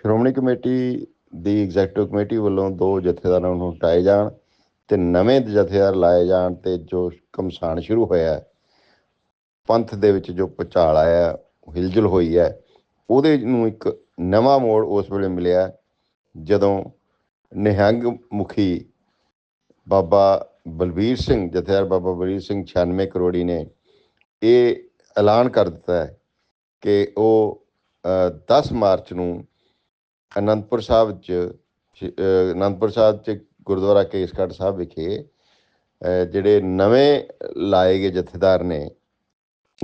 Shiromani committee ਦੀ executive committee ਵੱਲੋਂ ਦੋ ਜਥੇਦਾਰਾਂ ਨੂੰ ਹਟਾਏ ਜਾਣ ਤੇ ਨਵੇਂ ਜਥੇਦਾਰ ਲਾਏ ਜਾਣ ਤੇ ਜੋ ਕਮਸਾਨ ਸ਼ੁਰੂ ਹੋਇਆ ਹੈ, ਪੰਥ ਦੇ ਵਿੱਚ ਜੋ ਭੁਚਾਲ ਆਇਆ ਹੈ, ਹਿਲਜੁਲ ਹੋਈ ਹੈ ਉਹਦੇ ਨੂੰ ਇੱਕ ਨਵਾਂ ਮੋੜ ਉਸ ਵੇਲੇ ਮਿਲਿਆ ਜਦੋਂ ਨਿਹੰਗ ਮੁਖੀ ਬਾਬਾ ਬਲਬੀਰ ਸਿੰਘ ਜਥੇਦਾਰ ਬਾਬਾ ਬਲਬੀਰ ਸਿੰਘ 96 ਕਰੋੜੀ ਨੇ ਇਹ ਐਲਾਨ ਕਰ ਦਿੱਤਾ ਹੈ ਕਿ ਉਹ ਅ, 10 ਮਾਰਚ ਨੂੰ ਅਨੰਦਪੁਰ ਸਾਹਿਬ ਚ ਅਨੰਦਪੁਰ ਸਾਹਿਬ ਚ ਗੁਰਦੁਆਰਾ ਕੇਸਗੜ੍ਹ ਸਾਹਿਬ ਵਿਖੇ ਜਿਹੜੇ ਨਵੇਂ ਲਾਏ ਗਏ ਜਥੇਦਾਰ ਨੇ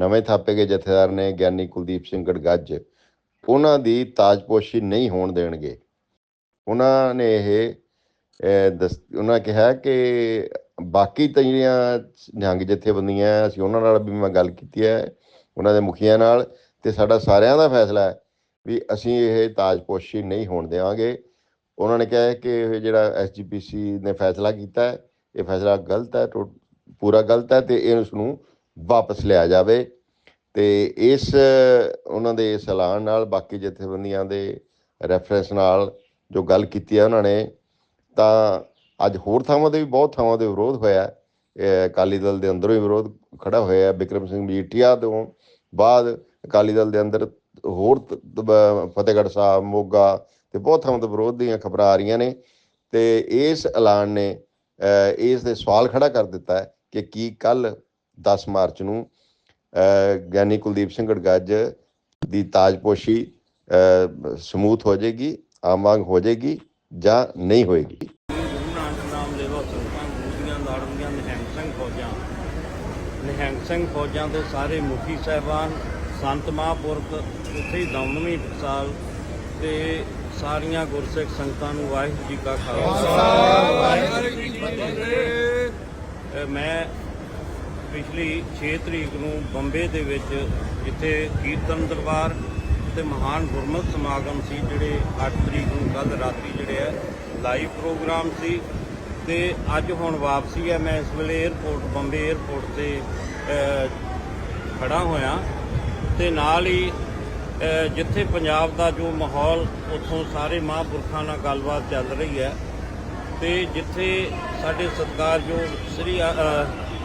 ਨਵੇਂ ਥਾਪੇ ਗਏ ਜਥੇਦਾਰ ਨੇ ਗਿਆਨੀ ਕੁਲਦੀਪ ਸਿੰਘ ਗੜਗੱਜ ਉਹਨਾਂ ਦੀ ਤਾਜਪੋਸ਼ੀ ਨਹੀਂ ਹੋਣ ਦੇਣਗੇ। ਉਹਨਾਂ ਨੇ ਇਹ ਅ, ਉਹਨਾਂ ਕਿਹਾ ਕਿ ਬਾਕੀ ਤਾਂ ਜਿਹੜੀਆਂ ਨਿਹੰਗ ਜਥੇਬੰਦੀਆਂ ਅਸੀਂ ਉਹਨਾਂ ਨਾਲ ਵੀ ਮੈਂ ਗੱਲ ਕੀਤੀ ਹੈ ਉਹਨਾਂ ਦੇ ਮੁਖੀਆਂ ਨਾਲ ਤੇ ਸਾਡਾ ਸਾਰਿਆਂ ਦਾ ਫੈਸਲਾ ਹੈ। ਵੀ ਅਸੀਂ ਇਹ ਤਾਜਪੋਸ਼ੀ ਨਹੀਂ ਹੋਣ ਦੇਵਾਂਗੇ। ਉਹਨਾਂ ਨੇ ਕਿਹਾ ਕਿ ਇਹ ਜਿਹੜਾ ਐਸਜੀਪੀਸੀ ਨੇ ਫੈਸਲਾ ਕੀਤਾ ਹੈ, ਇਹ ਫੈਸਲਾ ਗਲਤ ਹੈ, ਟੋ- ਪੂਰਾ ਗਲਤ ਹੈ ਤੇ ਇਸ ਨੂੰ ਵਾਪਸ ਲਿਆ ਜਾਵੇ। ਤੇ ਇਸ, ਉਹਨਾਂ ਦੇ ਇਸ ਐਲਾਨ ਨਾਲ ਬਾਕੀ ਜਥੇਬੰਦੀਆਂ ਦੇ ਰੈਫਰੈਂਸ ਨਾਲ ਜੋ ਗੱਲ ਕੀਤੀ ਹੈ ਉਹਨਾਂ ਨੇ, ਤਾਂ ਅੱਜ ਹੋਰ ਥਾਵਾਂ ਤੇ ਵੀ ਬਹੁਤ ਥਾਵਾਂ ਤੇ ਵਿਰੋਧ ਹੋਇਆ ਅਕਾਲੀ ਦਲ ਦੇ ਅੰਦਰੋਂ ਹੀ ਵਿਰੋਧ ਖੜਾ ਹੋਇਆ ਬਿਕਰਮ ਸਿੰਘ ਮਜੀਠੀਆ ਤੋਂ ਬਾਅਦ ਅਕਾਲੀ ਦਲ ਦੇ ਅੰਦਰ ਹੋਰ ਫਤਿਹਗੜ੍ਹ ਸਾਹਿਬ, ਮੋਗਾ ਤੇ ਬਹੁਤ ਥਾਵਾਂ ਤੋਂ ਵਿਰੋਧ ਦੀਆਂ ਖਬਰਾਂ ਆ ਰਹੀਆਂ ਨੇ ਤੇ ਇਸ ਐਲਾਨ ਨੇ ਇਸ ਦੇ ਸਵਾਲ ਖੜਾ ਕਰ ਦਿੱਤਾ ਹੈ ਕਿ ਕੀ ਕੱਲ 10 ਮਾਰਚ ਨੂੰ ਗਿਆਨੀ ਕੁਲਦੀਪ ਸਿੰਘ ਗੜਗੱਜ ਦੀ ਤਾਜਪੋਸ਼ੀ ਸਮੂਥ ਹੋ ਜਾਏਗੀ, ਆਮ ਵਾਂਗ ਹੋ ਜਾਏਗੀ ਜਾਂ ਨਹੀਂ ਹੋਏਗੀ? ਨਿਹੰਗ ਸਿੰਘ ਫੌਜਾਂ ਫੌਜਾਂ ਦੇ ਸਾਰੇ ਮੁਖੀ ਸਾਹਿਬਾਨ ਸੰਤ ਮਹਾਂਪੁਰਖ ਉੱਥੇ ਹੀ ਦਮਨਵੀਂ ਸਾਲ ਤੇ ਸਾਰੀਆਂ ਗੁਰਸਿੱਖ ਸੰਗਤਾਂ ਨੂੰ ਵਾਹਿਗੁਰੂ ਜੀ ਕਾ ਖਾਲਸਾ। ਵਾਹਿਗੁਰੂ ਜੀ ਕੀ ਫਤਿਹ ਮੈਂ ਪਿਛਲੀ 6 ਤਰੀਕ ਨੂੰ ਬੰਬੇ ਦੇ ਵਿੱਚ ਜਿੱਥੇ ਕੀਰਤਨ ਦਰਬਾਰ ਤੇ ਮਹਾਨ ਗੁਰਮਤਿ ਸਮਾਗਮ ਸੀ, ਜਿਹੜੇ 8 ਤਰੀਕ ਨੂੰ ਕੱਲ ਰਾਤੀ ਜਿਹੜੇ ਹੈ ਲਾਈਵ ਪ੍ਰੋਗਰਾਮ ਸੀ। ਤੇ ਅੱਜ ਹੁਣ ਵਾਪਸੀ ਹੈ ਮੈਂ ਇਸ ਵੇਲੇ 에ਅਰਪੋਰਟ ਬੰਬੇ 에ਅਰਪੋਰਟ ਤੇ ਖੜਾ ਹੋਇਆ। ਤੇ ਨਾਲ ਹੀ ਜਿੱਥੇ ਪੰਜਾਬ ਦਾ ਜੋ ਮਾਹੌਲ, ਉੱਥੋਂ ਸਾਰੇ ਮਹਾਂਪੁਰਖਾਂ ਨਾਲ ਗੱਲਬਾਤ ਚੱਲ ਰਹੀ ਹੈ ਤੇ ਜਿੱਥੇ ਸਾਡੇ ਸਤਿਕਾਰਯੋਗ ਸ੍ਰੀ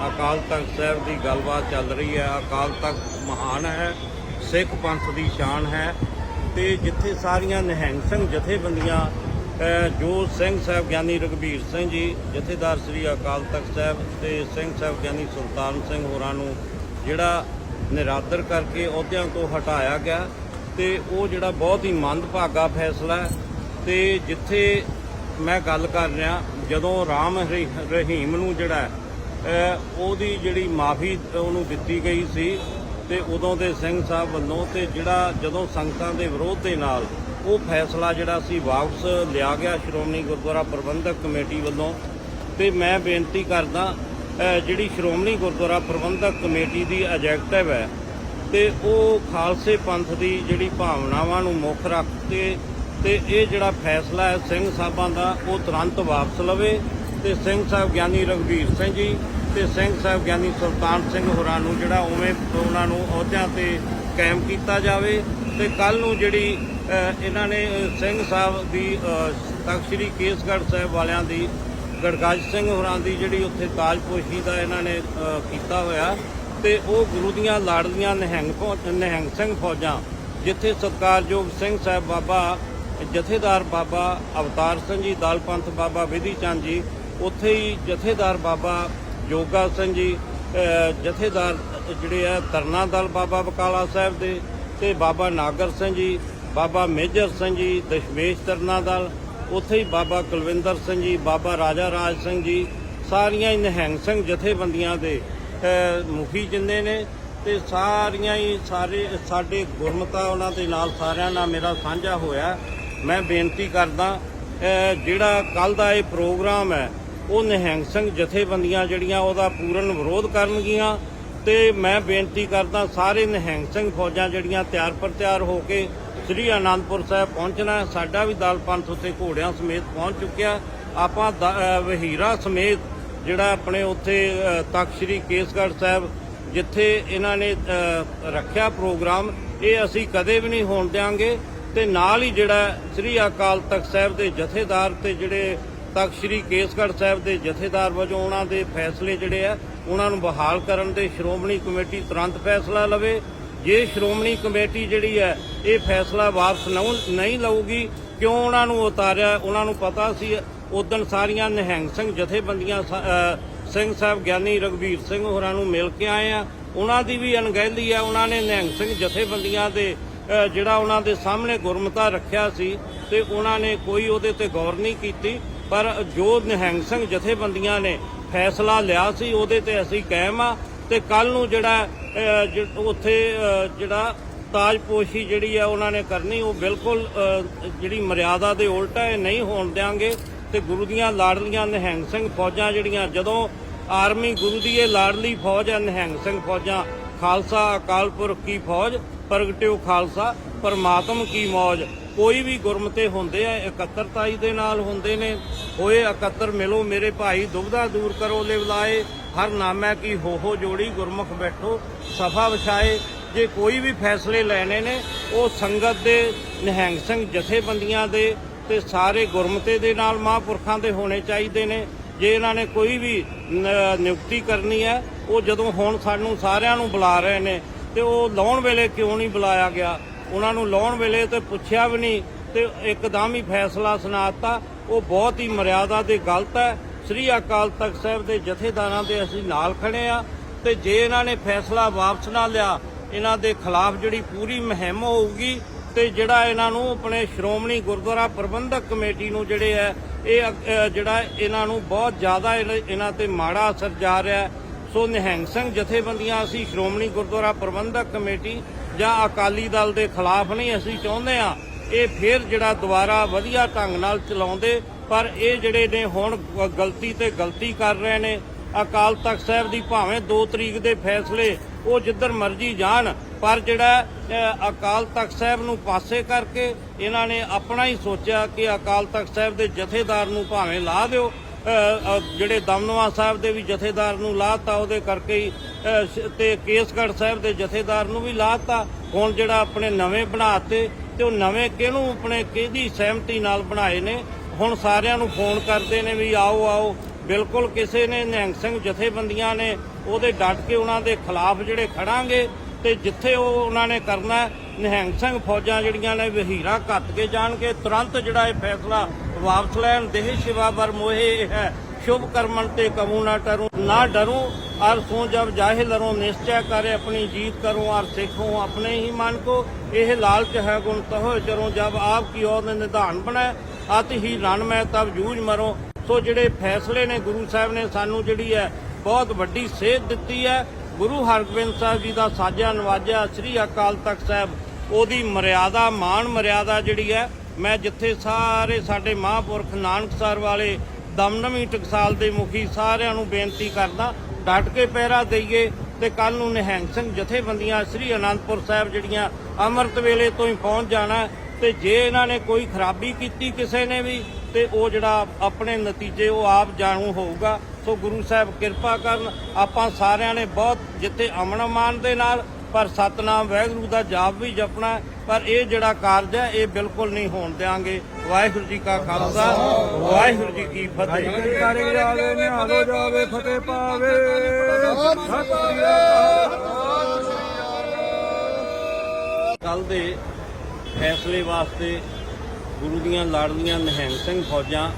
ਅਕਾਲ ਤਖਤ ਸਾਹਿਬ ਦੀ ਗੱਲਬਾਤ ਚੱਲ ਰਹੀ ਹੈ, ਅਕਾਲ ਤਖਤ ਮਹਾਨ ਹੈ, ਸਿੱਖ ਪੰਥ ਦੀ ਸ਼ਾਨ ਹੈ ਤੇ ਜਿੱਥੇ ਸਾਰੀਆਂ ਨਿਹੰਗ ਸਿੰਘ ਜਥੇਬੰਦੀਆਂ ਜੋ ਸਿੰਘ ਸਾਹਿਬ ਗਿਆਨੀ ਰਘਬੀਰ ਸਿੰਘ ਜੀ, ਜਥੇਦਾਰ ਸ੍ਰੀ ਅਕਾਲ ਤਖਤ ਸਾਹਿਬ ਤੇ ਸਿੰਘ ਸਾਹਿਬ ਗਿਆਨੀ ਸੁਲਤਾਨ ਸਿੰਘ ਹੋਰਾਂ ਨੂੰ ਜਿਹੜਾ ਨਿਰਾਦਰ ਕਰਕੇ ਅਹੁਦਿਆਂ ਤੋਂ ਹਟਾਇਆ ਗਿਆ ਤੇ ਉਹ ਜਿਹੜਾ ਬਹੁਤ ਹੀ ਮੰਦਭਾਗਾ ਫੈਸਲਾ ਹੈ ਤੇ ਜਿੱਥੇ ਮੈਂ ਗੱਲ ਕਰ ਰਿਹਾ, ਜਦੋਂ ਰਾਮ ਹਰੀ- ਰਹੀਮ ਨੂੰ ਜਿਹੜਾ ਉਹਦੀ ਜਿਹੜੀ ਮਾਫੀ ਉਹਨੂੰ ਦਿੱਤੀ ਗਈ ਸੀ ਤੇ ਉਦੋਂ ਦੇ ਸਿੰਘ ਸਾਹਿਬ ਵੱਲੋਂ ਤੇ ਜਿਹੜਾ ਜਦੋਂ ਸੰਗਤਾਂ ਦੇ ਵਿਰੋਧ ਦੇ ਨਾਲ ਉਹ ਫੈਸਲਾ ਜਿਹੜਾ ਸੀ ਵਾਪਸ ਲਿਆ ਗਿਆ ਸ਼੍ਰੋਮਣੀ ਗੁਰਦੁਆਰਾ ਪ੍ਰਬੰਧਕ ਕਮੇਟੀ ਵੱਲੋਂ ਤੇ ਮੈਂ ਬੇਨਤੀ ਕਰਦਾ ਜਿਹੜੀ ਸ਼੍ਰੋਮਣੀ ਗੁਰਦੁਆਰਾ ਪ੍ਰਬੰਧਕ ਕਮੇਟੀ ਦੀ ਆਬਜੈਕਟਿਵ ਹੈ ਤੇ ਉਹ ਖਾਲਸੇ ਪੰਥ ਦੀ ਜਿਹੜੀ ਭਾਵਨਾਵਾਂ ਨੂੰ ਮੁੱਖ ਰੱਖ ਕੇ ਤੇ ਇਹ ਜਿਹੜਾ ਫੈਸਲਾ ਹੈ ਸਿੰਘ ਸਾਹਿਬਾਂ ਦਾ, ਉਹ ਤੁਰੰਤ ਵਾਪਸ ਲਵੇ ਤੇ ਸਿੰਘ ਸਾਹਿਬ ਗਿਆਨੀ ਰਘਬੀਰ ਸਿੰਘ ਜੀ ਤੇ ਸਿੰਘ ਸਾਹਿਬ ਗਿਆਨੀ ਸੁਲਤਾਨ ਸਿੰਘ ਹੋਰਾਂ ਨੂੰ ਜਿਹੜਾ ਉਵੇਂ ਉਹਨਾਂ ਨੂੰ ਅਹੁਦਿਆਂ ਤੇ ਕਾਇਮ ਕੀਤਾ ਜਾਵੇ ਤੇ ਕੱਲ ਨੂੰ ਜਿਹੜੀ ਇਹਨਾਂ ਨੇ ਸਿੰਘ ਸਾਹਿਬ ਦੀ ਤਖ਼ਤ ਸ੍ਰੀ ਕੇਸਗੜ੍ਹ ਸਾਹਿਬ ਵਾਲਿਆਂ ਦੀ ਗੜਗਾਜ ਸਿੰਘ ਹੋਰਾਂ ਦੀ ਜਿਹੜੀ ਉੱਥੇ ਤਾਜਪੋਸ਼ੀ ਦਾ ਇਹਨਾਂ ਨੇ ਕੀਤਾ ਹੋਇਆ ਤੇ ਉਹ ਗੁਰੂ ਦੀਆਂ ਲਾੜਦੀਆਂ ਨਿਹੰਗ ਫੌਜ ਨਿਹੰਗ ਸਿੰਘ ਫੌਜਾਂ, ਜਿੱਥੇ ਸਤਕਾਰਯੋਗ ਸਿੰਘ ਸਾਹਿਬ ਬਾਬਾ, ਜਥੇਦਾਰ ਬਾਬਾ ਅਵਤਾਰ ਸਿੰਘ ਜੀ, ਦਲ ਪੰਥ ਬਾਬਾ ਵਿਧੀ ਚੰਦ ਜੀ, ਉੱਥੇ ਹੀ ਜਥੇਦਾਰ ਬਾਬਾ ਜੋਗਾ ਸਿੰਘ ਜੀ ਜਥੇਦਾਰ ਜਿਹੜੇ ਆ ਤਰਨਾ ਦਲ ਬਾਬਾ ਬਕਾਲਾ ਸਾਹਿਬ ਦੇ ਤੇ ਬਾਬਾ ਨਾਗਰ ਸਿੰਘ ਜੀ, ਬਾਬਾ ਮੇਜਰ ਸਿੰਘ ਜੀ, ਦਸ਼ਮੇਸ਼ ਤਰਨਾ ਦਲ ਉੱਥੇ ਹੀ ਬਾਬਾ ਕੁਲਵਿੰਦਰ ਸਿੰਘ ਜੀ, ਬਾਬਾ ਰਾਜਾ ਰਾਜ ਸਿੰਘ ਜੀ, ਸਾਰੀਆਂ ਹੀ ਨਿਹੰਗ ਸਿੰਘ ਜਥੇਬੰਦੀਆਂ ਦੇ ਮੁਖੀ ਜਿੰਨੇ ਨੇ ਤੇ ਸਾਰੀਆਂ ਹੀ ਸਾਰੇ ਸਾਡੇ ਗੁਰਮਤਾ ਉਹਨਾਂ ਦੇ ਨਾਲ ਸਾਰਿਆਂ ਨਾਲ ਮੇਰਾ ਸਾਂਝਾ ਹੋਇਆ। ਮੈਂ ਬੇਨਤੀ ਕਰਦਾ ਜਿਹੜਾ ਕੱਲ ਦਾ ਇਹ ਪ੍ਰੋਗਰਾਮ ਹੈ, ਉਹ ਨਿਹੰਗ ਸਿੰਘ ਜਥੇਬੰਦੀਆਂ ਜਿਹੜੀਆਂ ਉਹਦਾ ਪੂਰਨ ਵਿਰੋਧ ਕਰਨਗੀਆਂ ਤੇ ਮੈਂ ਬੇਨਤੀ ਕਰਦਾ, ਸਾਰੇ ਨਿਹੰਗ ਸਿੰਘ ਫੌਜਾਂ ਜਿਹੜੀਆਂ ਤਿਆਰ ਪਰ ਤਿਆਰ ਹੋ ਕੇ ਸ੍ਰੀ ਆਨੰਦਪੁਰ ਸਾਹਿਬ ਪਹੁੰਚਣਾ ਸਾਡਾ ਵੀ ਦਲ ਪੰਥ ਉੱਤੇ ਘੋੜਿਆਂ ਸਮੇਤ ਪਹੁੰਚ ਚੁੱਕਿਆ ਆਪਾਂ ਦ- ਵਹੀਰਾ ਸਮੇਤ ਜਿਹੜਾ ਆਪਣੇ ਉੱਥੇ ਤਖ਼ਤ ਸ੍ਰੀ ਕੇਸਗੜ੍ਹ ਸਾਹਿਬ, ਜਿੱਥੇ ਇਹਨਾਂ ਨੇ ਰੱਖਿਆ ਪ੍ਰੋਗਰਾਮ, ਇਹ ਅਸੀਂ ਕਦੇ ਵੀ ਨਹੀਂ ਹੋਣ ਦਿਆਂਗੇ। ਤੇ ਨਾਲ ਹੀ ਜਿਹੜਾ ਸ੍ਰੀ ਅਕਾਲ ਤਖਤ ਸਾਹਿਬ ਦੇ ਜਥੇਦਾਰ ਤੇ ਜਿਹੜੇ ਤਖਤ ਸ੍ਰੀ ਕੇਸਗੜ੍ਹ ਸਾਹਿਬ ਦੇ ਜਥੇਦਾਰ ਵਜੋਂ ਉਹਨਾਂ ਦੇ ਫੈਸਲੇ ਜਿਹੜੇ ਆ, ਉਹਨਾਂ ਨੂੰ ਬਹਾਲ ਕਰਨ ਦੇ ਸ਼੍ਰੋਮਣੀ ਕਮੇਟੀ ਤੁਰੰਤ ਫੈਸਲਾ ਲਵੇ। ਜੇ ਸ਼੍ਰੋਮਣੀ ਕਮੇਟੀ ਜਿਹੜੀ ਹੈ, ਇਹ ਫੈਸਲਾ ਵਾਪਸ ਨਹੀਂ ਲਊਗੀ, ਕਿਉਂ ਉਹਨਾਂ ਨੂੰ ਉਤਾਰਿਆ? ਉਹਨਾਂ ਨੂੰ ਪਤਾ ਸੀ ਉਦੋਂ ਸਾਰੀਆਂ ਨਿਹੰਗ ਸਿੰਘ ਜਥੇਬੰਦੀਆਂ ਸ- ਸਿੰਘ ਸਾਹਿਬ ਗਿਆਨੀ ਰਗਵੀਰ ਸਿੰਘ ਹੋਰਾਂ ਨੂੰ ਮਿਲ ਕੇ ਆਏ ਆ। ਉਹਨਾਂ ਦੀ ਵੀ ਅਣਗਹਿਲੀ ਆ। ਉਹਨਾਂ ਨੇ ਨਿਹੰਗ ਸਿੰਘ ਜਥੇਬੰਦੀਆਂ ਦੇ ਜਿਹੜਾ ਉਹਨਾਂ ਦੇ ਸਾਹਮਣੇ ਗੁਰਮਤਾ ਰੱਖਿਆ ਸੀ ਤੇ ਉਹਨਾਂ ਨੇ ਕੋਈ ਉਹਦੇ ਤੇ ਗੌਰ ਨਹੀਂ ਕੀਤੀ। ਪਰ ਜੋ ਨਿਹੰਗ ਸਿੰਘ ਜਥੇਬੰਦੀਆਂ ਨੇ ਫੈਸਲਾ ਲਿਆ ਸੀ, ਉਹਦੇ ਤੇ ਅਸੀਂ ਕਾਇਮ ਆ। ਤੇ ਕੱਲ ਨੂੰ ਜਿਹੜਾ ਉੱਥੇ ਜਿਹੜਾ ਤਾਜਪੋਸ਼ੀ ਜਿਹੜੀ ਆ ਉਹਨਾਂ ਨੇ ਕਰਨੀ, ਉਹ ਬਿਲਕੁਲ ਜਿਹੜੀ ਮਰਿਆਦਾ ਦੇ ਉਲਟ ਹੈ ਇਹ ਨਹੀਂ ਹੋਣ ਦਿਆਂਗੇ। ਤੇ ਗੁਰੂ ਦੀਆਂ ਲਾਡਲੀਆਂ ਨਿਹੰਗ ਸਿੰਘ ਫੌਜਾਂ ਜਿਹੜੀਆਂ, ਜਦੋਂ ਆਰਮੀ ਗੁਰੂ ਦੀ ਇਹ ਲਾੜਲੀ ਫੌਜ ਹੈ ਨਿਹੰਗ ਸਿੰਘ ਫੌਜਾਂ, ਖਾਲਸਾ ਅਕਾਲ ਪੁਰਖ ਕੀ ਫੌਜ, ਪ੍ਰਗਟਿਓ ਖਾਲਸਾ, ਪਰਮਾਤਮ ਕੀ ਮੌਜ। ਕੋਈ ਵੀ ਗੁਰਮਤੇ ਹੁੰਦੇ ਆ, ਇਕੱਤਰਤਾਈ ਦੇ ਨਾਲ ਹੁੰਦੇ ਨੇ। ਹੋਏ ਇਕੱਤਰ ਮਿਲੋ ਮੇਰੇ ਭਾਈ ਦੁਬਦਾ ਦੂਰ ਕਰੋ ਲਿਵਲਾਏ। ਹਰ ਨਾਮੈ ਕੀ ਹੋ ਹੋ ਜੋੜੀ ਗੁਰਮੁਖ ਬੈਠੋ ਸਫਾ ਵਿਛਾਏ, ਜੇ ਕੋਈ ਵੀ ਫੈਸਲੇ ਲੈਣੇ ਨੇ, ਉਹ ਸੰਗਤ ਦੇ, ਨਿਹੰਗ ਸਿੰਘ ਜਥੇਬੰਦੀਆਂ ਦੇ ਤੇ ਸਾਰੇ ਗੁਰਮਤੇ ਦੇ ਨਾਲ ਮਹਾਂਪੁਰਖਾਂ ਦੇ ਹੋਣੇ ਚਾਹੀਦੇ ਨੇ। ਜੇ ਇਹਨਾਂ ਨੇ ਕੋਈ ਵੀ ਨਿਯੁਕਤੀ ਕਰਨੀ ਹੈ, ਉਹ ਜਦੋਂ ਹੁਣ ਸਾਨੂੰ ਸਾਰਿਆਂ ਨੂੰ ਬੁਲਾ ਰਹੇ ਨੇ ਤੇ ਉਹ ਲਾਉਣ ਵੇਲੇ ਕਿਉਂ ਨਹੀਂ ਬੁਲਾਇਆ ਗਿਆ? ਉਹਨਾਂ ਨੂੰ ਲਾਉਣ ਵੇਲੇ ਤੇ ਪੁੱਛਿਆ ਵੀ ਨਹੀਂ ਤੇ ਇੱਕਦਮ ਹੀ ਫੈਸਲਾ ਸੁਣਾਤਾ ਉਹ ਬਹੁਤ ਹੀ ਮਰਿਆਦਾ ਦੇ ਗਲਤ ਹੈ। ਸ੍ਰੀ ਅਕਾਲ ਤਖਤ ਸਾਹਿਬ ਦੇ ਜਥੇਦਾਰਾਂ ਦੇ ਅਸੀਂ ਨਾਲ ਖੜੇ ਆ ਤੇ ਜੇ ਇਹਨਾਂ ਨੇ ਫੈਸਲਾ ਵਾਪਸ ਨਾ ਲਿਆ, ਇਹਨਾਂ ਦੇ ਖਿਲਾਫ ਜਿਹੜੀ ਪੂਰੀ ਮੁਹਿੰਮ ਹੋਊਗੀ ਤੇ ਜਿਹੜਾ ਇਹਨਾਂ ਨੂੰ ਆਪਣੇ ਸ਼੍ਰੋਮਣੀ ਗੁਰਦੁਆਰਾ ਪ੍ਰਬੰਧਕ ਕਮੇਟੀ ਨੂੰ ਜਿਹੜੇ ਹੈ ਇਹ ਜਿਹੜਾ ਇਹਨਾਂ ਨੂੰ ਬਹੁਤ ਜ਼ਿਆਦਾ ਇਹਨਾਂ- ਤੇ ਮਾੜਾ ਅਸਰ ਜਾ ਰਿਹਾ ਸੋ ਨਿਹੰਗ ਸਿੰਘ ਜਥੇਬੰਦੀਆਂ, ਅਸੀਂ ਸ਼੍ਰੋਮਣੀ ਗੁਰਦੁਆਰਾ ਪ੍ਰਬੰਧਕ ਕਮੇਟੀ ਜਾਂ ਅਕਾਲੀ ਦਲ ਦੇ ਖਿਲਾਫ ਨਹੀਂ ਅਸੀਂ ਚਾਹੁੰਦੇ ਆ ਇਹ ਫਿਰ ਜਿਹੜਾ ਦੁਬਾਰਾ ਵਧੀਆ ਢੰਗ ਨਾਲ ਚਲਾਉਂਦੇ ਪਰ ਇਹ ਜਿਹੜੇ ਨੇ ਹੁਣ ਗਲਤੀ ਤੇ ਗਲਤੀ ਕਰ ਰਹੇ ਨੇ, ਅਕਾਲ ਤਖਤ ਸਾਹਿਬ ਦੀ ਭਾਵੇਂ 2 ਤਰੀਕ ਦੇ ਫੈਸਲੇ ਉਹ ਜਿੱਧਰ ਮਰਜ਼ੀ ਜਾਣ, ਪਰ ਜਿਹੜਾ ਅਕਾਲ ਤਖਤ ਸਾਹਿਬ ਨੂੰ ਪਾਸੇ ਕਰਕੇ ਇਹਨਾਂ ਨੇ ਆਪਣਾ ਹੀ ਸੋਚਿਆ ਕਿ ਅਕਾਲ ਤਖਤ ਸਾਹਿਬ ਦੇ ਜਥੇਦਾਰ ਨੂੰ ਭਾਵੇਂ ਲਾ ਦਿਓ ਜਿਹੜੇ ਦਮਨਵਾ ਸਾਹਿਬ ਦੇ ਵੀ ਜਥੇਦਾਰ ਨੂੰ ਲਾਤਾ ਉਹਦੇ ਕਰਕੇ ਹੀ ਤੇ ਕੇਸਗੜ੍ਹ ਸਾਹਿਬ ਦੇ ਜਥੇਦਾਰ ਨੂੰ ਵੀ ਲਾਤਾ ਹੁਣ ਜਿਹੜਾ ਆਪਣੇ ਨਵੇਂ ਬਣਾਤੇ ਤੇ ਉਹ ਨਵੇਂ ਕਿਹਨੂੰ ਆਪਣੇ, ਕਿਹਦੀ ਸਹਿਮਤੀ ਨਾਲ ਬਣਾਏ ਨੇ? ਹੁਣ ਸਾਰਿਆਂ ਨੂੰ ਫੋਨ ਕਰਦੇ ਨੇ ਵੀ ਆਓ ਆਓ। ਬਿਲਕੁਲ ਕਿਸੇ ਨੇ, ਨਿਹੰਗ ਸਿੰਘ ਜਥੇਬੰਦੀਆਂ ਨੇ ਉਹਦੇ ਡਟ ਕੇ ਉਹਨਾਂ ਦੇ ਖਿਲਾਫ ਜਿਹੜੇ ਖੜਾਂਗੇ ਤੇ ਜਿੱਥੇ ਉਹ ਉਹਨਾਂ ਨੇ ਕਰਨਾ, ਨਿਹੰਗ ਸਿੰਘ ਫੌਜਾਂ ਜਿਹੜੀਆਂ ਨੇ ਵਹੀਰਾ ਘੱਟ ਕੇ ਜਾਣਗੇ। ਤੁਰੰਤ ਜਿਹੜਾ ਇਹ ਫੈਸਲਾ ਵਾਪਸ ਲੈਣ ਦੇਹ ਸ਼ਿਵਾ ਬਰਮੋਹੇ ਹੈ, ਸ਼ੁਭ ਕਰਮਨ ਤੇ ਕਮੂ ਨਾ ਟਰੂ ਨਾ ਡਰੂ। ਔਰ ਸੋ ਜਬ ਜਾਹੇ ਲਰੋ, ਨਿਸ਼ਚੈ ਕਰੇ ਆਪਣੀ ਜੀਤ ਕਰੋ ਔਰ ਸਿੱਖੋ ਆਪਣੇ ਹੀ ਮਨ ਕੋ। ਇਹ ਲਾਲਚ ਹੈ ਗੁਣ ਤਹੋ ਚਰੋ ਜਬ ਆਪ ਕੀ ਔਰ ਨਿਧਾਨ ਬਣਾਏ ਅਤ ਹੀ ਰਣ ਮੈਂ ਤਬ ਜੂਝ ਮਰੋ। ਸੋ ਜਿਹੜੇ ਫੈਸਲੇ ਨੇ ਗੁਰੂ ਸਾਹਿਬ ਨੇ ਸਾਨੂੰ ਜਿਹੜੀ ਹੈ ਬਹੁਤ ਵੱਡੀ ਸੇਧ ਦਿੱਤੀ ਹੈ। ਗੁਰੂ ਹਰਗੋਬਿੰਦ ਸਾਹਿਬ ਜੀ ਦਾ ਸਾਜਾ ਨਵਾਜਾ ਸ੍ਰੀ ਅਕਾਲ ਤਖਤ ਸਾਹਿਬ, ਉਹਦੀ ਮਰਿਆਦਾ, ਮਾਣ ਮਰਿਆਦਾ ਜਿਹੜੀ ਹੈ, ਮੈਂ ਜਿੱਥੇ ਸਾਰੇ ਸਾਡੇ ਮਹਾਪੁਰਖ ਨਾਨਕਸਰ ਵਾਲੇ ਦਮਨਮੀ ਟਕਸਾਲ ਦੇ ਮੁਖੀ ਸਾਰਿਆਂ ਨੂੰ ਬੇਨਤੀ ਕਰਦਾ, ਡਟ ਕੇ ਪਹਿਰਾ ਦਈਏ ਤੇ ਕੱਲ ਨੂੰ ਨਿਹੰਗ ਸਿੰਘ ਜਥੇਬੰਦੀਆਂ ਸ੍ਰੀ ਅਨੰਦਪੁਰ ਸਾਹਿਬ ਜਿਹੜੀਆਂ ਅੰਮ੍ਰਿਤ ਵੇਲੇ ਤੋਂ ਹੀ ਪਹੁੰਚ ਜਾਣਾ ਤੇ ਜੇ ਇਹਨਾਂ ਨੇ ਕੋਈ ਖਰਾਬੀ ਕੀਤੀ ਕਿਸੇ ਨੇ ਵੀ ਤੇ ਉਹ ਜਿਹੜਾ ਆਪਣੇ ਨਤੀਜੇ ਉਹ ਆਪ ਜਾਣੂ ਹੋਊਗਾ। ਸੋ ਗੁਰੂ ਸਾਹਿਬ ਕਿਰਪਾ ਕਰਨ ਆਪਾਂ ਸਾਰਿਆਂ ਨੇ ਬਹੁਤ ਜਿੱਥੇ ਅਮਨ ਅਮਾਨ ਦੇ ਨਾਲ ਪਰ ਸਤਨਾਮ ਵਾਹਿਗੁਰੂ ਦਾ ਜਾਪ ਵੀ ਜਪਣਾ ਪਰ ਇਹ ਜਿਹੜਾ ਕਾਰਜ ਹੈ ਇਹ ਬਿਲਕੁਲ ਨਹੀਂ ਹੋਣ ਦਿਆਂਗੇ। ਵਾਹਿਗੁਰੂ ਜੀ ਕਾ ਖਾਲਸਾ ਵਾਹਿਗੁਰੂ ਜੀ ਕੀ ਫਤਿਹ। ਕਰੇ ਜਾਵੇ ਨਿਹਾਲੋ ਜਾਵੇ ਫਤਿਹ। ਪਾਵੇ ਸਤਿ ਸ੍ਰੀ ਅਕਾਲ ਕੱਲ ਦੇ ਫੈਸਲੇ ਵਾਸਤੇ ਗੁਰੂ ਦੀਆਂ ਲਾੜਲੀਆਂ ਨਿਹੰਗ ਸਿੰਘ ਫੌਜਾਂ,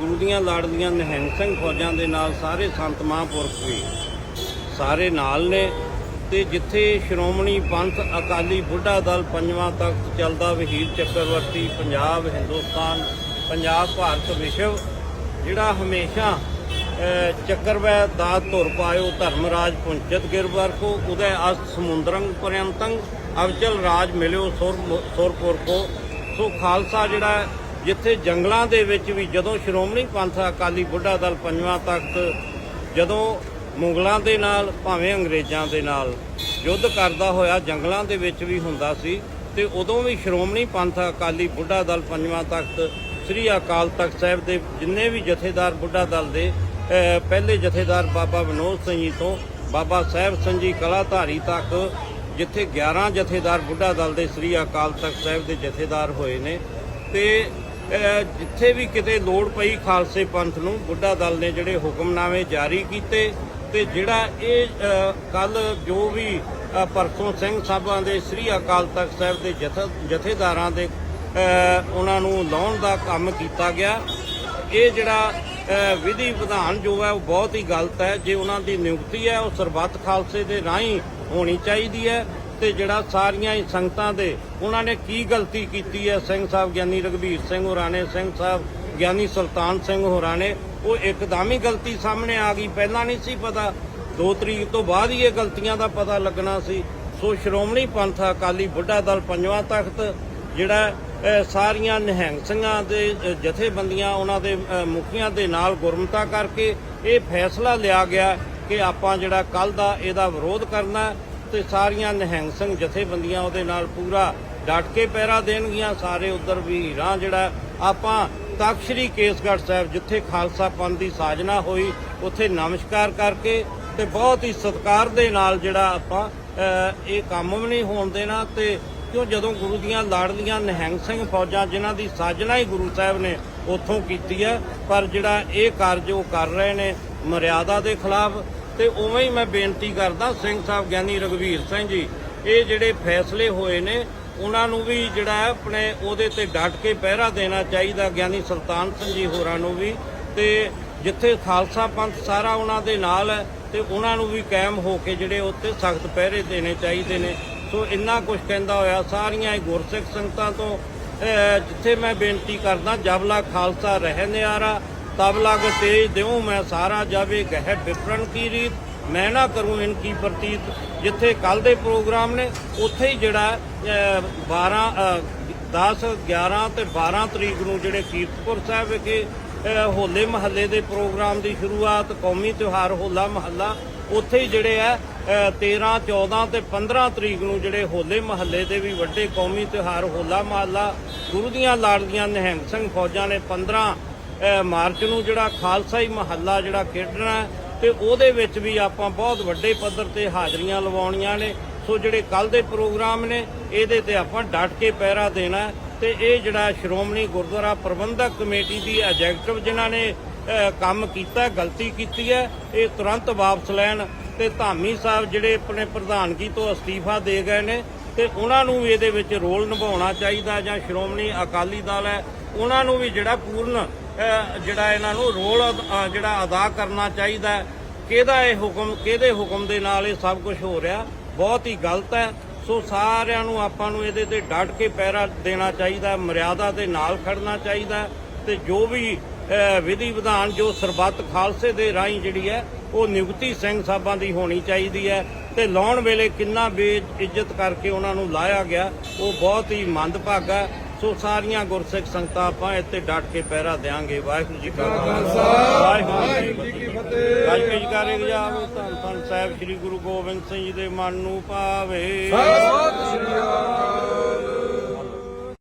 ਗੁਰੂ ਦੀਆਂ ਲਾੜਲੀਆਂ ਨਿਹੰਗ ਸਿੰਘ ਫੌਜਾਂ ਦੇ ਨਾਲ ਸਾਰੇ ਸੰਤ ਮਹਾਂਪੁਰਖ ਵੀ ਸਾਰੇ ਨਾਲ ਨੇ ਤੇ ਜਿੱਥੇ ਸ਼੍ਰੋਮਣੀ ਪੰਥ ਅਕਾਲੀ ਬੁੱਢਾ ਦਲ ਪੰਜਵਾਂ ਤਖਤ ਚੱਲਦਾ ਵਹੀਰ ਚੱਕਰਵਰਤੀ ਪੰਜਾਬ, ਹਿੰਦੁਸਤਾਨ, ਪੰਜਾਬ, ਭਾਰਤ ਵਿਸ਼ਵ, ਜਿਹੜਾ ਹਮੇਸ਼ਾ ਚੱਕਰਵੈ ਦਾ ਧੁਰ ਪਾਇਓ, ਧਰਮਰਾਜ ਪੁੰਚਤ ਗਿਰਵਰ ਕੋ ਉਦੈ ਅਸ ਸਮੁੰਦਰੰ ਪਰਯੰਤੰ ਅਵਚਲ ਰਾਜ ਮਿਲਿਓ ਸੁਰ ਸੁਰਪੁਰ ਕੋ। ਸੋ ਖਾਲਸਾ ਜਿਹੜਾ ਜਿੱਥੇ ਜੰਗਲਾਂ ਦੇ ਵਿੱਚ ਵੀ ਜਦੋਂ ਸ਼੍ਰੋਮਣੀ ਪੰਥ ਅਕਾਲੀ ਬੁੱਢਾ ਦਲ ਪੰਜਵਾਂ ਤਖਤ, ਜਦੋਂ ਮੁਗਲਾਂ ਦੇ ਨਾਲ, ਭਾਵੇਂ ਅੰਗਰੇਜ਼ਾਂ ਦੇ ਨਾਲ ਯੁੱਧ ਕਰਦਾ ਹੋਇਆ, ਜੰਗਲਾਂ ਦੇ ਵਿੱਚ ਵੀ ਹੁੰਦਾ ਸੀ, ਤੇ ਉਦੋਂ ਵੀ ਸ਼੍ਰੋਮਣੀ ਪੰਥ ਅਕਾਲੀ ਬੁੱਢਾ ਦਲ ਪੰਜਵਾਂ ਤਖਤ ਸ੍ਰੀ ਅਕਾਲ ਤਖਤ ਸਾਹਿਬ ਦੇ ਜਿੰਨੇ ਵੀ ਜਥੇਦਾਰ ਬੁੱਢਾ ਦਲ ਦੇ ਪਹਿਲੇ ਜਥੇਦਾਰ ਬਾਬਾ ਵਿਨੋਦ ਸਿੰਘ ਜੀ ਤੋਂ, ਬਾਬਾ ਸਾਹਿਬ ਸਿੰਘ ਜੀ ਕਲਾਧਾਰੀ ਤੱਕ ਜਿੱਥੇ 11 ਜਥੇਦਾਰ ਬੁੱਢਾ ਦਲ ਦੇ ਸ੍ਰੀ ਅਕਾਲ ਤਖਤ ਸਾਹਿਬ ਦੇ ਜਥੇਦਾਰ ਹੋਏ ਨੇ ਤੇ ਜਿੱਥੇ ਵੀ ਕਿਤੇ ਲੋੜ ਪਈ ਖਾਲਸੇ ਪੰਥ ਨੂੰ, ਬੁੱਢਾ ਦਲ ਨੇ ਜਿਹੜੇ ਹੁਕਮਨਾਮੇ ਜਾਰੀ ਕੀਤੇ ਤੇ ਜਿਹੜਾ ਇਹ ਕੱਲ ਜੋ ਵੀ ਪਰਸੋਂ ਸਿੰਘ ਸਾਹਿਬਾਂ ਦੇ ਸ੍ਰੀ ਅਕਾਲ ਤਖਤ ਸਾਹਿਬ ਦੇ ਜਥ- ਜਥੇਦਾਰਾਂ ਦੇ ਉਹਨਾਂ ਨੂੰ ਲਾਉਣ ਦਾ ਕੰਮ ਕੀਤਾ ਗਿਆ। ਇਹ ਜਿਹੜਾ ਵਿਧੀ ਵਿਧਾਨ ਜੋ ਹੈ ਉਹ ਬਹੁਤ ਹੀ ਗਲਤ ਹੈ। ਜੇ ਉਹਨਾਂ ਦੀ ਨਿਯੁਕਤੀ ਹੈ, ਉਹ ਸਰਬੱਤ ਖਾਲਸੇ ਦੇ ਰਾਹੀਂ ਹੋਣੀ ਚਾਹੀਦੀ ਹੈ ਤੇ ਜਿਹੜਾ ਸਾਰੀਆਂ ਹੀ ਸੰਗਤਾਂ ਦੇ ਉਹਨਾਂ ਨੇ ਕੀ ਗਲਤੀ ਕੀਤੀ ਹੈ? ਸਿੰਘ ਸਾਹਿਬ ਗਿਆਨੀ ਰਗਵੀਰ ਸਿੰਘ ਹੋਰਾਂ ਨੇ, ਸਿੰਘ ਸਾਹਿਬ ਗਿਆਨੀ ਸੁਲਤਾਨ ਸਿੰਘ ਹੋਰਾਂ ਨੇ, ਉਹ ਇੱਕਦਮ ਹੀ ਗਲਤੀ ਸਾਹਮਣੇ ਆ ਗਈ। ਪਹਿਲਾਂ ਨਹੀਂ ਸੀ ਪਤਾ। 2 ਤਰੀਕ ਤੋਂ ਬਾਅਦ ਹੀ ਇਹ ਗਲਤੀਆਂ ਦਾ ਪਤਾ ਲੱਗਣਾ ਸੀ। ਸੋ ਸ਼੍ਰੋਮਣੀ ਪੰਥ ਅਕਾਲੀ ਬੁੱਢਾ ਦਲ ਪੰਜਵਾਂ ਤਖਤ, ਜਿਹੜਾ ਸਾਰੀਆਂ ਨਿਹੰਗ ਸਿੰਘਾਂ ਦੇ ਜਥੇਬੰਦੀਆਂ ਉਹਨਾਂ ਦੇ ਮੁਖੀਆਂ ਦੇ ਨਾਲ ਗੁਰਮਤਾ ਕਰਕੇ ਇਹ ਫੈਸਲਾ ਲਿਆ ਗਿਆ। ਕਿ ਆਪਾਂ ਜਿਹੜਾ ਕੱਲ ਦਾ ਇਹਦਾ ਵਿਰੋਧ ਕਰਨਾ ਹੈ ਤੇ ਸਾਰੀਆਂ ਨਿਹੰਗ ਸਿੰਘ ਜਥੇਬੰਦੀਆਂ ਉਹਦੇ ਨਾਲ ਪੂਰਾ ਡਟ ਕੇ ਪਹਿਰਾ ਦੇਣਗੀਆਂ, ਸਾਰੇ ਉਧਰ ਵੀ ਹੀਰਾਂ ਜਿਹੜਾ ਆਪਾਂ ਤਖ਼ਤ ਸ੍ਰੀ ਕੇਸਗੜ੍ਹ ਸਾਹਿਬ ਜਿੱਥੇ ਖਾਲਸਾ ਪੰਥ ਦੀ ਸਾਜਨਾ ਹੋਈ, ਉੱਥੇ ਨਮਸਕਾਰ ਕਰਕੇ ਤੇ ਬਹੁਤ ਹੀ ਸਤਿਕਾਰ ਦੇ ਨਾਲ ਜਿਹੜਾ ਆਪਾਂ ਇਹ ਕੰਮ ਵੀ ਨਹੀਂ ਹੋਣ ਦੇਣਾ ਤੇ ਕਿਉਂ ਜਦੋਂ ਗੁਰੂ ਦੀਆਂ ਲਾੜਲੀਆਂ ਨਿਹੰਗ ਸਿੰਘ ਫੌਜਾਂ ਜਿਨ੍ਹਾਂ ਦੀ ਸਾਜਨਾ ਹੀ ਗੁਰੂ ਸਾਹਿਬ ਨੇ ਉੱਥੋਂ ਕੀਤੀ ਹੈ, ਪਰ ਜਿਹੜਾ ਇਹ ਕਾਰਜ ਉਹ ਕਰ ਰਹੇ ਨੇ ਮਰਿਆਦਾ ਦੇ ਖਿਲਾਫ ਤੇ ਉਵੇਂ ਹੀ ਮੈਂ ਬੇਨਤੀ ਕਰਦਾ ਸਿੰਘ ਸਾਹਿਬ ਗਿਆਨੀ ਰਗਵੀਰ ਸਿੰਘ ਜੀ, ਇਹ ਜਿਹੜੇ ਫੈਸਲੇ ਹੋਏ ਨੇ, ਉਹਨਾਂ ਨੂੰ ਵੀ ਜਿਹੜਾ ਹੈ ਆਪਣੇ ਉਹਦੇ ਤੇ ਡਟ ਕੇ ਪਹਿਰਾ ਦੇਣਾ ਚਾਹੀਦਾ ਗਿਆਨੀ ਸੁਲਤਾਨ ਸਿੰਘ ਜੀ ਹੋਰਾਂ ਨੂੰ ਵੀ ਤੇ ਜਿੱਥੇ ਖਾਲਸਾ ਪੰਥ ਸਾਰਾ ਉਹਨਾਂ ਦੇ ਨਾਲ ਹੈ ਤੇ ਉਹਨਾਂ ਨੂੰ ਵੀ ਕਾਇਮ ਹੋ ਕੇ ਜਿਹੜੇ ਉੱਤੇ ਸਖਤ ਪਹਿਰੇ ਦੇਣੇ ਚਾਹੀਦੇ ਨੇ। ਸੋ ਇੰਨਾ ਕੁਝ ਕਹਿੰਦਾ ਹੋਇਆ, ਸਾਰੀਆਂ ਹੀ ਗੁਰਸਿੱਖ ਸੰਗਤਾਂ ਤੋਂ ਜਿੱਥੇ ਮੈਂ ਬੇਨਤੀ ਕਰਦਾ, ਜਬਲਾ ਖਾਲਸਾ ਰਹਿ ਨਿਆਰਾ ਤਬ ਲਗ ਤੇਜ ਦਿਉ ਮੈਂ ਸਾਰਾ ਜਾਵੇ ਗਹਿ ਵਿਪਰਨ ਕੀ ਰੀਤ? ਮੈਂ ਨਾ ਕਰੂੰ ਇਨਕੀ ਪ੍ਰਤੀਤ? ਜਿੱਥੇ ਕੱਲ ਦੇ ਪ੍ਰੋਗਰਾਮ ਨੇ ਉੱਥੇ ਹੀ ਜਿਹੜਾ ਅਹ, 12 ਅਹ, 10 11 ਤੇ 12 ਤਰੀਕ ਨੂੰ ਜਿਹੜੇ ਕੀਰਤਪੁਰ ਸਾਹਿਬ ਵਿਖੇ ਹੋਲੇ ਮਹੱਲੇ ਦੇ ਪ੍ਰੋਗਰਾਮ ਦੀ ਸ਼ੁਰੂਆਤ ਕੌਮੀ ਤਿਉਹਾਰ ਹੋਲਾ ਮਹੱਲਾ ਉੱਥੇ ਹੀ ਜਿਹੜੇ ਆ ਅਹ, 13 14 ਤੇ 15 ਤਰੀਕ ਨੂੰ ਜਿਹੜੇ ਹੋਲੇ ਮਹੱਲੇ ਦੇ ਵੀ ਵੱਡੇ ਕੌਮੀ ਤਿਉਹਾਰ ਹੋਲਾ ਮਹੱਲਾ ਗੁਰੂ ਦੀਆਂ ਲਾੜਦੀਆਂ ਨਿਹੰਗ ਸਿੰਘ ਫੌਜਾਂ ਨੇ 15 ਮਾਰਚ ਨੂੰ ਜਿਹੜਾ ਖਾਲਸਾ ਹੀ ਮਹੱਲਾ ਜਿਹੜਾ ਖੇਡਣਾ ਹੈ, ਤੇ ਉਹਦੇ ਵਿੱਚ ਵੀ ਆਪਾਂ ਬਹੁਤ ਵੱਡੇ ਪੱਧਰ ਤੇ ਹਾਜ਼ਰੀਆਂ ਲਵਾਉਣੀਆਂ ਨੇ। ਸੋ ਜਿਹੜੇ ਕੱਲ ਦੇ ਪ੍ਰੋਗਰਾਮ ਨੇ, ਇਹਦੇ ਤੇ ਆਪਾਂ ਡਟ ਕੇ ਪਹਿਰਾ ਦੇਣਾ ਹੈ। ਤੇ ਇਹ ਜਿਹੜਾ ਸ਼੍ਰੋਮਣੀ ਗੁਰਦੁਆਰਾ ਪ੍ਰਬੰਧਕ ਕਮੇਟੀ ਦੀ ਐਜੈਕਟਿਵ ਜਿਨ੍ਹਾਂ ਨੇ ਕੰਮ ਕੀਤਾ, ਗਲਤੀ ਕੀਤੀ ਹੈ, ਇਹ ਤੁਰੰਤ ਵਾਪਸ ਲੈਣ। ਤੇ ਧਾਮੀ ਸਾਹਿਬ ਜਿਹੜੇ ਆਪਣੇ ਪ੍ਰਧਾਨਗੀ ਤੋਂ ਅਸਤੀਫਾ ਦੇ ਗਏ ਨੇ, ਤੇ ਉਹਨਾਂ ਨੂੰ ਵੀ ਇਹਦੇ ਵਿੱਚ ਰੋਲ ਨਿਭਾਉਣਾ ਚਾਹੀਦਾ ਜਾਂ ਸ਼੍ਰੋਮਣੀ ਅਕਾਲੀ ਦਲ ਹੈ, ਉਹਨਾਂ ਨੂੰ ਵੀ ਜਿਹੜਾ ਪੂਰਨ ਜਿਹੜਾ ਇਹਨਾਂ ਨੂੰ ਰੋਲ ਜਿਹੜਾ ਅਦਾ ਕਰਨਾ ਚਾਹੀਦਾ ਕਿਹਦਾ ਇਹ ਹੁਕਮ, ਕਿਹਦੇ ਹੁਕਮ ਦੇ ਨਾਲ ਇਹ ਸਭ ਕੁਝ ਹੋ ਰਿਹਾ, ਬਹੁਤ ਹੀ ਗਲਤ ਹੈ। ਸੋ ਸਾਰਿਆਂ ਨੂੰ ਆਪਾਂ ਨੂੰ ਇਹਦੇ ਤੇ ਡਟ ਕੇ ਪਹਿਰਾ ਦੇਣਾ ਚਾਹੀਦਾ, ਮਰਿਆਦਾ ਦੇ ਨਾਲ ਖੜਨਾ ਚਾਹੀਦਾ ਹੈ ਤੇ ਜੋ ਵੀ ਵਿਧੀ ਵਿਧਾਨ ਜੋ ਸਰਬੱਤ ਖਾਲਸੇ ਦੇ ਰਾਹੀਂ ਜਿਹੜੀ ਹੈ, ਉਹ ਨਿਯੁਕਤੀ ਸਿੰਘ ਸਾਹਿਬਾਂ ਦੀ ਹੋਣੀ ਚਾਹੀਦੀ ਹੈ ਤੇ ਲਾਉਣ ਵੇਲੇ ਕਿੰਨਾ ਬੇਇੱਜ਼ਤ ਕਰਕੇ ਉਹਨਾਂ ਨੂੰ ਲਾਇਆ ਗਿਆ, ਉਹ ਬਹੁਤ ਹੀ ਮੰਦਭਾਗਾ ਸੋ ਸਾਰੀਆਂ ਗੁਰਸਿੱਖ ਸੰਗਤਾਂ ਆਪਾਂ ਇੱਥੇ ਡਟ ਕੇ ਪਹਿਰਾ ਦੇਾਂਗੇ ਵਾਹਿਗੁਰੂ ਜੀ ਕਾ ਖਾਲਸਾ। ਵਾਹਿਗੁਰੂ ਜੀ ਕੀ ਫਤਿਹ। ਵਾਹਿਗੁਰੂ ਜੀ ਕਾ ਰੇਗਜਾਵੇ ਧੰਨ ਧੰਨ ਸਾਹਿਬ ਸ੍ਰੀ ਗੁਰੂ ਗੋਬਿੰਦ ਸਿੰਘ ਜੀ ਦੇ ਮਨ ਨੂੰ ਪਾਵੇ ਸਤਿ ਸ਼੍ਰੀ ਅਕਾਲ।